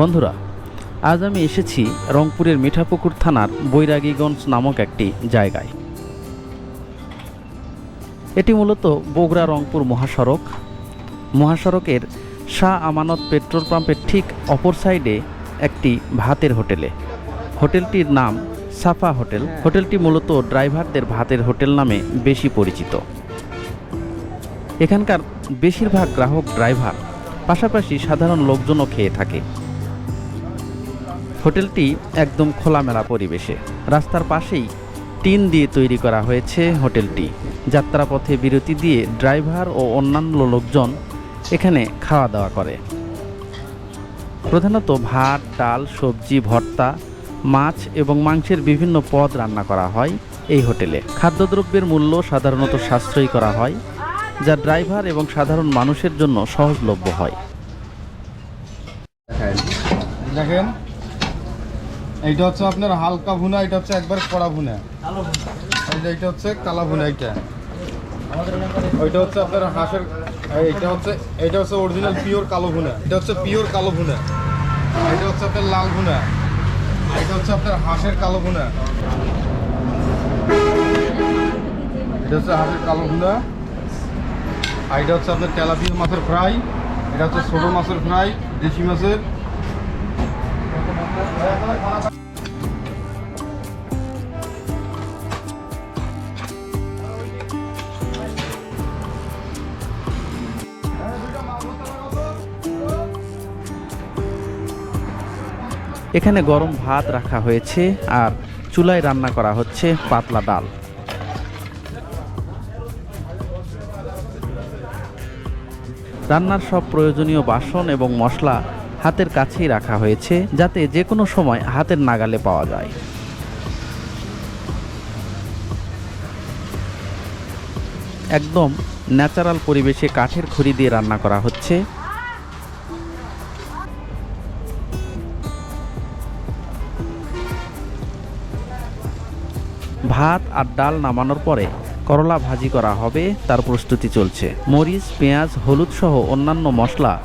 বন্ধুরা, আজ আমি এসেছি রংপুরের মিঠাপুকুর থানার বৈরাগীগঞ্জ নামক একটি জায়গায়। এটি মূলত বগুড়া রংপুর মহাসড়ক। মহাসড়কের শাহ আমানত পেট্রোল পাম্পের ঠিক অপর সাইডে একটি ভাতের হোটেলে। হোটেলটির নাম সাফা হোটেল। হোটেলটি মূলত ড্রাইভারদের ভাতের হোটেল নামে বেশি পরিচিত। এখানকার বেশিরভাগ গ্রাহক ড্রাইভার, পাশাপাশি সাধারণ লোকজনও খেয়ে থাকে। হোটেলটি একদম খোলামেলা পরিবেশে। রাস্তার পাশেই টিন দিয়ে তৈরি করা হয়েছে হোটেলটি। যাত্রাপথে বিরতি দিয়ে ড্রাইভার ও অন্যান্য লোকজন এখানে খাওয়া দাওয়া করে। প্রধানত ভাত, ডাল, সবজি, ভর্তা, মাছ এবং মাংসের বিভিন্ন পদ রান্না করা হয় এই হোটেলে। খাদ্যদ্রব্যের মূল্য সাধারণত সাশ্রয়ী করা হয়, যা ড্রাইভার এবং সাধারণ মানুষের জন্য সহজলভ্য হয়। দেখেন এইটা হচ্ছে আপনার হালকা ভুনা, এটা হচ্ছে একবার কড়া ভুনা। এইটা হচ্ছে কালা ভুনা, এইটা। ওইটা হচ্ছে আপনার হাঁসের, এইটা হচ্ছে এইটা হচ্ছে অরিজিনাল পিওর কালো ভুনা। এটা হচ্ছে পিওর কালো ভুনা। এটা হচ্ছে আপনার লাল ভুনা। এটা হচ্ছে আপনার হাঁসের কালো ভুনা। এটা হচ্ছে হাঁসের কালো ভুনা। আর এটা হচ্ছে আপনার তেলাপিয়া মাছের ফ্রাই। এটা হচ্ছে ছোটো মাছের ফ্রাই, দেশি মাছের। এখানে গরম ভাত রাখা হয়েছে আর চুলায় রান্না করা হচ্ছে পাতলা ডাল। রান্নার সব প্রয়োজনীয় বাসন এবং মশলা হাতের কাছেই রাখা হয়েছে যাতে যে কোনো সময় হাতের নাগালে পাওয়া যায়। একদম ন্যাচারাল পরিবেশে কাঠের খড়ি দিয়ে রান্না করা হচ্ছে। ভাত আর ডাল নামানোর পরে করলা ভাজি করা হবে, তার প্রস্তুতি চলছে। মরিচ, পেঁয়াজ, হলুদ সহ অন্যান্য মশলা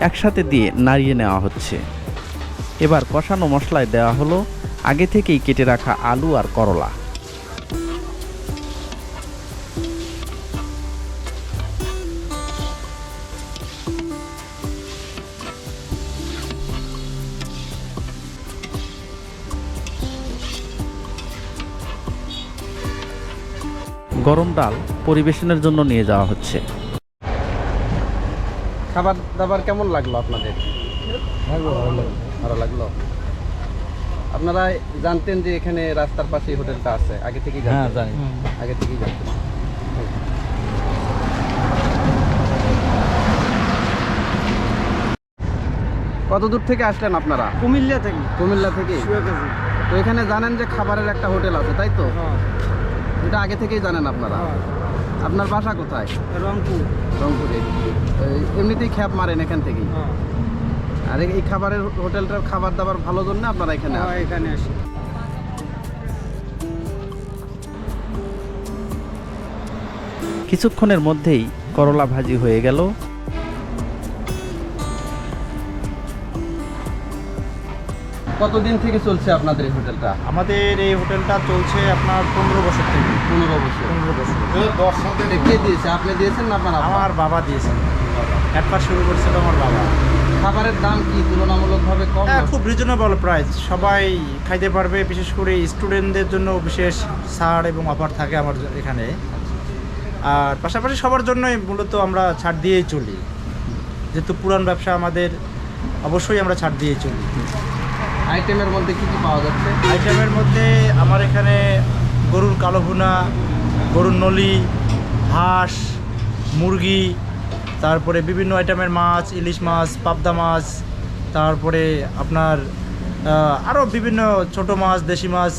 একসাথে দিয়ে নাড়িয়ে নেওয়া হচ্ছে। এবার কষানো মশলায় দেওয়া হলো আগে থেকেই কেটে রাখা আলু আর করলা। গরম ডাল পরিবেশনের জন্য নিয়ে যাওয়া হচ্ছে। খাবার দাবার কেমন লাগল আপনাদের? ভালো লাগল। আপনারা জানতেন যে এখানে রাস্তার পাশেই হোটেলটা আছে। আগে থেকেই হ্যাঁ, জানতেন। আগে থেকেই জানতেন। কত দূর থেকে আসলেন আপনারা? কুমিল্লা থেকে। কুমিল্লা থেকে? তো এখানে জানেন যে খাবারের একটা হোটেল আছে তাই তো? এটা আগে থেকেই জানেন আপনারা। আপনার বাসা কোথায়? রংপুর। রংপুরে। এমনিতেই খ্যাপ মারেন এখান থেকেই। হ্যাঁ, আর এই- খাবারের হোটেলটার খাবার দাবার ভালো জন্য আপনারা এখানে আসেন। এখানে আসি। কিছুক্ষণের মধ্যেই করলা ভাজি হয়ে গেল। কতদিন থেকে চলছে আপনাদের এই হোটেলটা? আমাদের এই হোটেলটা চলছে আপনার পনেরো বছর থেকে। পনেরো বছর। পনেরো বছর। কে দিয়েছে? আপনি দিয়েছেন না আপনার আমার বাবা দিয়েছেন একবার শুরু করেছিল আমার বাবা। খাবারের দাম কি তুলনামূলকভাবে কম হ্যাঁ খুব রিজনেবল প্রাইস সবাই খাইতে পারবে বিশেষ করে স্টুডেন্টদের জন্য বিশেষ ছাড় এবং অফার থাকে আমার এখানে। আর পাশাপাশি সবার জন্যই মূলত আমরা ছাড় দিয়েই চলি। যেহেতু পুরান ব্যবসা আমাদের অবশ্যই আমরা ছাড় দিয়েই চলি। আইটেমের মধ্যে কি কি পাওয়া যাচ্ছে? আইটেমের মধ্যে আমার এখানে গরুর কালো ভুনা গরুর নলি হাঁস মুরগি তারপরে বিভিন্ন আইটেমের মাছ ইলিশ মাছ পাবদা মাছ তারপরে আপনার আরও বিভিন্ন ছোট মাছ দেশি মাছ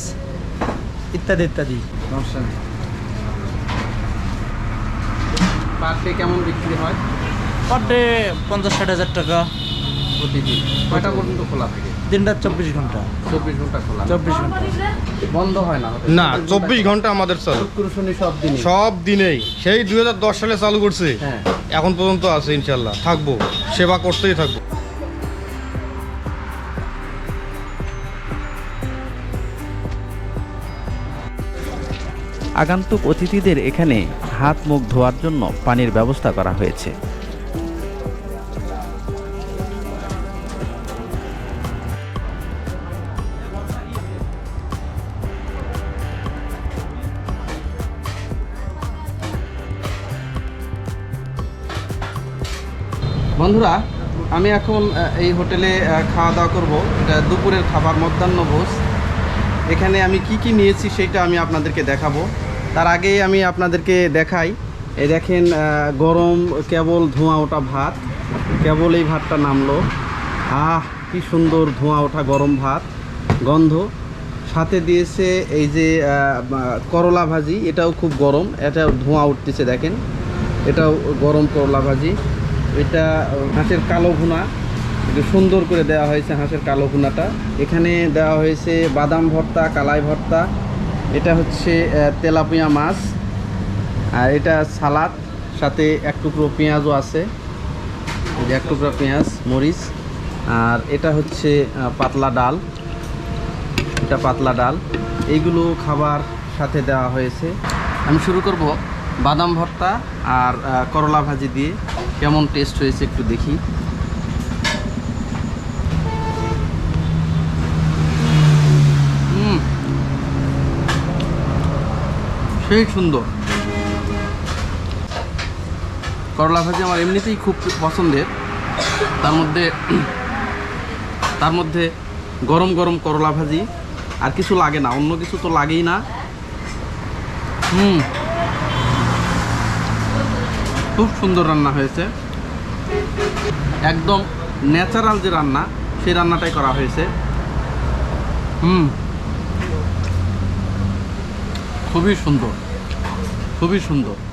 ইত্যাদি ইত্যাদি। দর্শন পার ডে কেমন বিক্রি হয়? পার ডে পঞ্চাশ ষাট হাজার টাকা। প্রতিদিন। কয়টা পর্যন্ত খোলা থাকে? দিন চব্বিশ ঘণ্টা। চব্বিশ ঘণ্টা বন্ধ হয় না? না চব্বিশ ঘণ্টা আমাদের সব দিনেই? সেই দুই সালে চালু করছে। হ্যাঁ। এখন পর্যন্ত আছে ইনশাল্লাহ থাকব। সেবা করতেই থাকব। আগন্তুক অতিথিদের এখানে হাত মুখ ধোয়ার জন্য পানির ব্যবস্থা করা হয়েছে। বন্ধুরা, আমি এখন এই হোটেলে খাওয়া দাওয়া করব। এটা দুপুরের খাবার মধ্যাহ্নভোজ এখানে আমি কি কি নিয়েছি সেটা আমি আপনাদেরকে দেখাবো। তার আগেই আমি আপনাদেরকে দেখাই। এই দেখেন গরম, কেবল ধোঁয়া ওঠা ভাত। কেবল এই ভাতটা নামলো। আহ, কি সুন্দর ধোঁয়া ওঠা গরম ভাত। গন্ধ। সাথে দিয়েছে এই যে করলা ভাজি। এটাও খুব গরম। এটা ধোঁয়া উঠতেছে, দেখেন। এটাও গরম করলা ভাজি। এটা হাঁসের কালো ভুনা। একটু সুন্দর করে দেওয়া হয়েছে হাঁসের কালো ভুনাটা। এখানে দেওয়া হয়েছে বাদাম ভর্তা, কালাই ভর্তা। এটা হচ্ছে তেলাপিয়া মাছ। আর এটা সালাদ, সাথে এক টুকরো পেঁয়াজও আছে। এক টুকরো পেঁয়াজ, মরিচ। আর এটা হচ্ছে পাতলা ডাল। এটা পাতলা ডাল। এইগুলো খাবার সাথে দেওয়া হয়েছে। আমি শুরু করব বাদাম ভর্তা আর করলা ভাজি দিয়ে। কেমন টেস্ট হয়েছে একটু দেখি। সেই সুন্দর। করলা ভাজি আমার এমনিতেই খুব পছন্দের। তার মধ্যে তার মধ্যে গরম গরম করলা ভাজি। আর কিছু লাগে না, অন্য কিছু তো লাগেই না। হুম। খুব সুন্দর রান্না হয়েছে। একদম ন্যাচারাল যে রান্না, সেই রান্নাটাই করা হয়েছে। হুম। খুবই সুন্দর। খুবই সুন্দর।